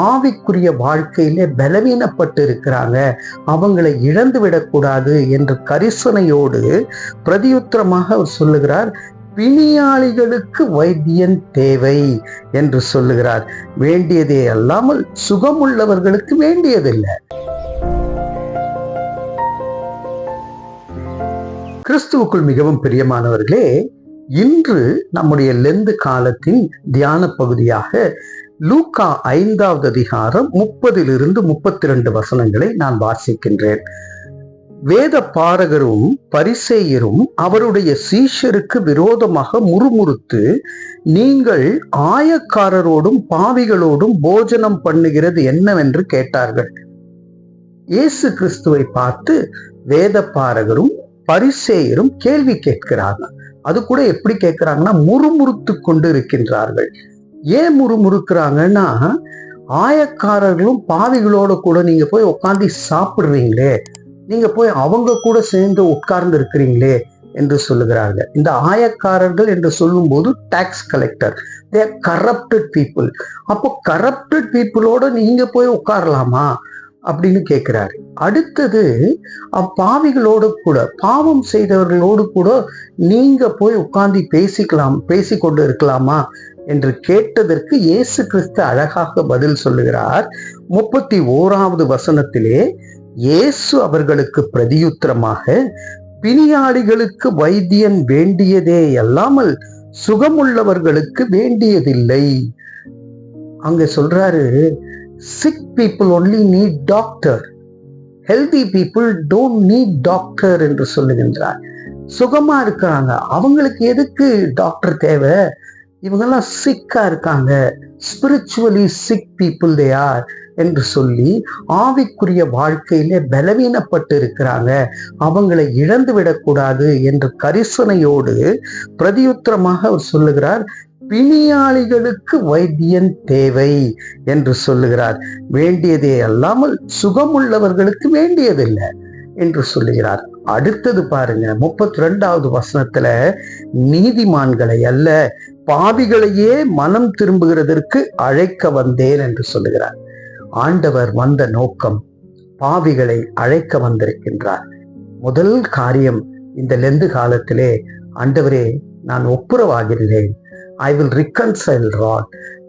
ஆவிக்குரிய வாழ்க்கையிலே பலவீனப்பட்டு இருக்கிறாங்க அவங்களை இழந்து விடக்கூடாது என்று கரிசனையோடு பிரதியுத்தரமாக அவர் சொல்லுகிறார். பிணியாளிகளுக்கு வைத்தியன் தேவை என்று சொல்லுகிறார். வேண்டியதே அல்லாமல் சுகமுள்ளவர்களுக்கு வேண்டியதில்லை. கிறிஸ்துவுக்குள் மிகவும் பிரியமானவர்களே இன்று நம்முடைய லெந்து காலத்தின் தியான பகுதியாக லூக்கா ஐந்தாவது அதிகாரம் முப்பதிலிருந்து முப்பத்தி ரெண்டு வசனங்களை நான் வாசிக்கின்றேன். வேத பாரகரும் பரிசேயரும் அவருடைய சீஷருக்கு விரோதமாக முறுமுறுத்து நீங்கள் ஆயக்காரரோடும் பாவிகளோடும் போஜனம் பண்ணுகிறது என்னவென்று கேட்டார்கள். இயேசு கிறிஸ்துவை பார்த்து வேத பாரகரும் பரிசேயரும் கேள்வி கேட்கிறார்கள். அது கூட எப்படி கேட்கிறாங்கன்னா முறுமுறுத்து கொண்டு இருக்கின்றார்கள். ஏன் முறுமுறுக்கிறாங்கன்னா ஆயக்காரர்களும் பாவிகளோட கூட நீங்க போய் உட்காந்து சாப்பிடுறீங்களே நீங்க போய் அவங்க கூட சேர்ந்து உட்கார்ந்து இருக்கிறீங்களே என்று சொல்லுகிறார்கள். இந்த ஆயக்காரர்கள் என்று சொல்லும்போது tax collector they corrupted people அப்போ கரப்டட் பீப்புளோட நீங்க போய் உட்காரலாமா? அப்படின்னு கேட்கிறாரு. அடுத்தது அப்பாவிகளோடு கூட பாவம் செய்தவர்களோடு கூட நீங்க போய் உட்கார்ந்து பேசிக்கலாம் பேசிக்கொண்டு இருக்கலாமா? என்று கேட்டதற்கு இயேசு கிறிஸ்து அழகாக பதில் சொல்லுகிறார். முப்பத்தி ஓராவது வசனத்திலே இயேசு அவர்களுக்கு பிரதியுத்தரமாக பிணியாளிகளுக்கு வைத்தியன் வேண்டியதே அல்லாமல் சுகமுள்ளவர்களுக்கு வேண்டியதில்லை. அங்க சொல்றாரு sick people only need doctor healthy people don't need doctor என்று சொல்லுகின்றார். சுகமா இருக்கிறாங்க. அவங்களுக்கு எதுக்கு டாக்டர் தேவை? இவங்கெல்லாம் சிக்கா இருக்காங்க. Spiritually sick people they are என்று சொல்லி ஆவிக்குரிய வாழ்க்கையிலே பலவீனப்பட்டு இருக்கிறாங்க. அவங்களை இழந்து விடக்கூடாது என்ற கரிசனையோடு பிரதியுத்தரமாக அவர் சொல்லுகிறார். பிணியாளிகளுக்கு வைத்தியன் தேவை என்று சொல்லுகிறார். வேண்டியதே அல்லாமல் சுகமுள்ளவர்களுக்கு வேண்டியதில்லை. என்று சொல்லுகிறார். அடுத்தது பாருங்க முப்பத்தி ரெண்டாவது வசனத்துல நீதிமான்களை அல்ல பாவிகளையே மனம் திரும்புகிறதற்கு அழைக்க வந்தேன் என்று சொல்லுகிறார். ஆண்டவர் வந்த நோக்கம் பாவிகளை அழைக்க வந்திருக்கின்றார். முதல் காரியம் இந்த லெந்து காலத்திலே ஆண்டவரே நான் ஒப்புரவாகிறேன். I will reconcile Lord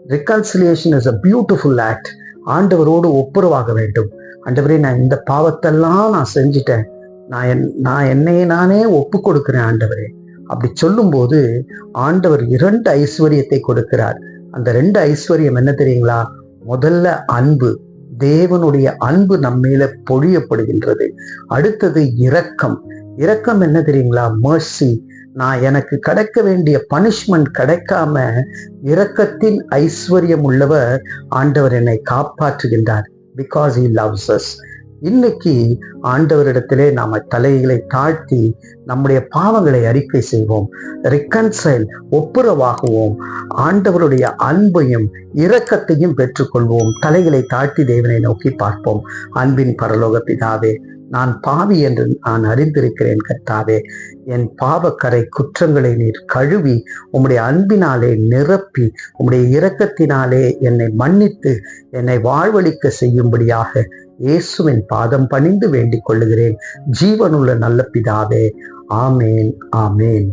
reconciliation is a beautiful act ஆண்டவரோடு ஒப்புரவாக வேண்டும். ஆண்டவரே நான் இந்த பாவத்தெல்லாம் நான் செஞ்சிட்டேன். நான் என் நான் என்னையே நானே ஒப்பு கொடுக்கிறேன் ஆண்டவரே. அப்படி சொல்லும்போது ஆண்டவர் இரண்டு ஐஸ்வர்யத்தை கொடுக்கிறார். அந்த ரெண்டு ஐஸ்வர்யம் என்ன தெரியுங்களா? முதல்ல அன்பு. தேவனுடைய அன்பு நம்மேல பொழியப்படுகின்றது. அடுத்தது இரக்கம். இரக்கம் என்ன தெரியுங்களா? மர்சி நான் எனக்கு கிடைக்க வேண்டிய பனிஷ்மெண்ட் கிடைக்காம இரக்கத்தின் ஐஸ்வர்யம் உள்ளவர் ஆண்டவர் என்னை காப்பாற்றுகின்றார் பிகாஸ் ஹி லவ்ஸ் அஸ் இன்னைக்கு ஆண்டவரிடத்திலே நாம தலைகளை தாழ்த்தி நம்முடைய பாவங்களை அறிக்கை செய்வோம் ரிகன்சைல் ஒப்புரவாகுவோம் ஆண்டவருடைய அன்பையும் இரக்கத்தையும் பெற்றுக்கொள்வோம் தலைகளை தாழ்த்தி தேவனை நோக்கி பார்ப்போம். அன்பின் பரலோக பிதாவே நான் பாவி என்று நான் அறிந்திருக்கிறேன் கர்த்தாவே. என் பாவக்கரை குற்றங்களை நீர் கழுவி உம்முடைய அன்பினாலே நிரப்பி உம்முடைய இரக்கத்தினாலே என்னை மன்னித்து என்னை வாழ்வழிக்க செய்யும்படியாக இயேசுவின் பாதம் பணிந்து வேண்டிக் கொள்ளுகிறேன். ஜீவனுள்ள நல்ல பிதாவே. ஆமேன் ஆமேன்.